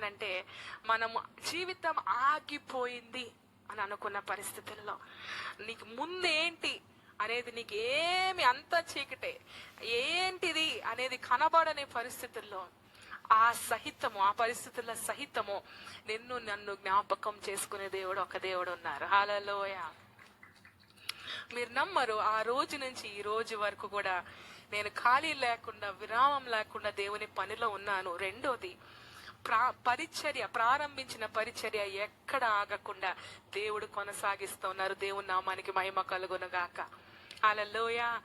చెప్తున్నానంటే మనము జీవితం ఆగిపోయింది అని అనుకున్న పరిస్థితుల్లో నీకు ముందేంటి అనేది నీకు ఏమి అంత చీకటే ఏంటిది అనేది కనబడని పరిస్థితుల్లో ఆ సహితము ఆ పరిస్థితుల సహితము నిన్ను నన్ను జ్ఞాపకం చేసుకునే దేవుడు ఒక దేవుడు ఉన్నారు. హాలలోయ మీరు నమ్మరు ఆ రోజు నుంచి ఈ రోజు వరకు కూడా నేను ఖాళీ లేకుండా విరామం లేకుండా దేవుని పనిలో ఉన్నాను. రెండోది ప్రా పరిచర్య ప్రారంభించిన పరిచర్య ఎక్కడ ఆగకుండా దేవుడు కొనసాగిస్తున్నారు. దేవుని నామానికి మహిమ కలుగునుగాక. అలలోయ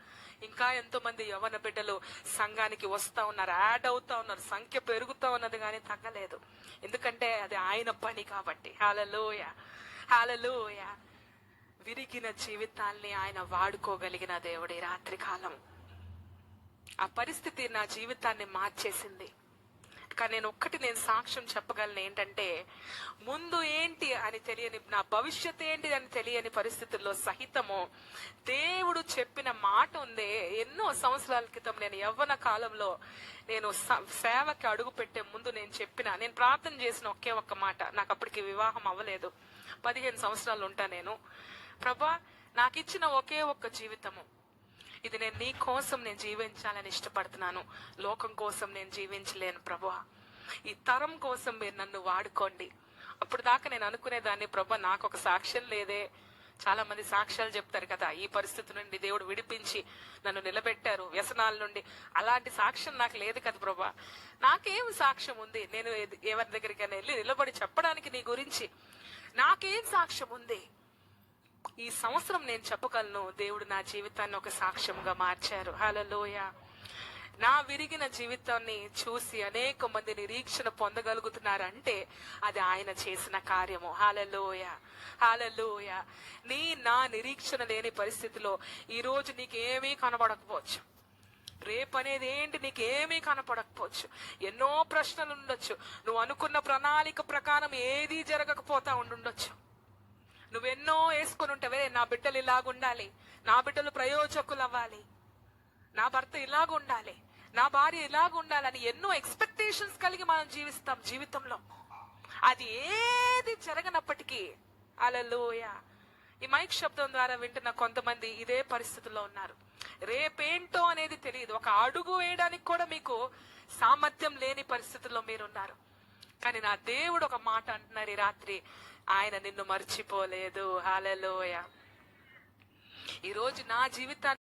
ఇంకా ఎంతో మంది యవన బిడ్డలు సంఘానికి వస్తా ఉన్నారు యాడ్ అవుతా ఉన్నారు సంఖ్య పెరుగుతా ఉన్నది కానీ తగ్గలేదు. ఎందుకంటే అది ఆయన పని కాబట్టి. హాలలోయ హాలలోయ విరిగిన జీవితాల్ని ఆయన వాడుకోగలిగిన దేవుడి రాత్రి కాలం ఆ పరిస్థితి నా జీవితాన్ని మార్చేసింది. కానీ నేను ఒక్కటి నేను సాక్ష్యం చెప్పగలను ఏంటంటే ముందు ఏంటి అని తెలియని నా భవిష్యత్ ఏంటి అని తెలియని పరిస్థితుల్లో సహితము దేవుడు చెప్పిన మాట ఉందే. ఎన్నో సంవత్సరాల క్రితం నేను యవ్వన కాలంలో నేను స- సేవకి అడుగు పెట్టే ముందు నేను చెప్పిన నేను ప్రార్థన చేసిన ఒకే ఒక్క మాట. నాకు అప్పటికి వివాహం అవ్వలేదు. పదిహేను సంవత్సరాలు ఉంటా నేను. ప్రభా నాకు ఇచ్చిన ఒకే ఒక్క జీవితము. ఇది నేను నీ కోసం నేను జీవించాలని ఇష్టపడుతున్నాను. లోకం కోసం నేను జీవించలేను ప్రభా ఈ తరం కోసం మీరు నన్ను వాడుకోండి. అప్పుడు దాకా నేను అనుకునేదాన్ని ప్రభా నాకు ఒక సాక్ష్యం లేదే. చాలా మంది సాక్ష్యాలు చెప్తారు కదా ఈ పరిస్థితి నుండి దేవుడు విడిపించి నన్ను నిలబెట్టారు వ్యసనాల నుండి. అలాంటి సాక్ష్యం నాకు లేదు కదా ప్రభా. నాకేం సాక్ష్యం ఉంది? నేను ఎవరి దగ్గరికైనా వెళ్ళి నిలబడి చెప్పడానికి నీ గురించి నాకేం సాక్ష్యం ఉంది? ఈ సంవత్సరం నేను చెప్పగలను దేవుడు నా జీవితాన్ని ఒక సాక్ష్యంగా మార్చారు. హలలోయ నా విరిగిన జీవితాన్ని చూసి అనేక మంది నిరీక్షణ పొందగలుగుతున్నారంటే అది ఆయన చేసిన కార్యము. హాలలోయ హాలలోయ నీ నా నిరీక్షణ లేని పరిస్థితిలో ఈరోజు నీకేమీ కనబడకపోవచ్చు. రేపు అనేది ఏంటి నీకేమీ కనపడకపోవచ్చు. ఎన్నో ప్రశ్నలు ఉండొచ్చు. నువ్వు అనుకున్న ప్రణాళిక ప్రకారం ఏదీ జరగకపోతా ఉండుండొచ్చు. నువ్వెన్నో వేసుకుని ఉంటావే నా బిడ్డలు ఇలాగుండాలి నా బిడ్డలు ప్రయోజకులు అవ్వాలి నా భర్త ఇలాగుండాలి నా భార్య ఇలాగుండాలని ఎన్నో ఎక్స్పెక్టేషన్స్ కలిగి మనం జీవిస్తాం జీవితంలో. అది ఏది జరగనప్పటికీ అలలోయ ఈ మైక్ శబ్దం ద్వారా వింటున్న కొంతమంది ఇదే పరిస్థితుల్లో ఉన్నారు. రేపేంటో అనేది తెలియదు. ఒక అడుగు వేయడానికి కూడా మీకు సామర్థ్యం లేని పరిస్థితుల్లో మీరున్నారు. కానీ నా దేవుడు ఒక మాట అంటున్నారు ఈ రాత్రి. ఆయన నిన్ను మర్చిపోలేదు. హాలలోయ ఈ రోజు నా జీవితాన్ని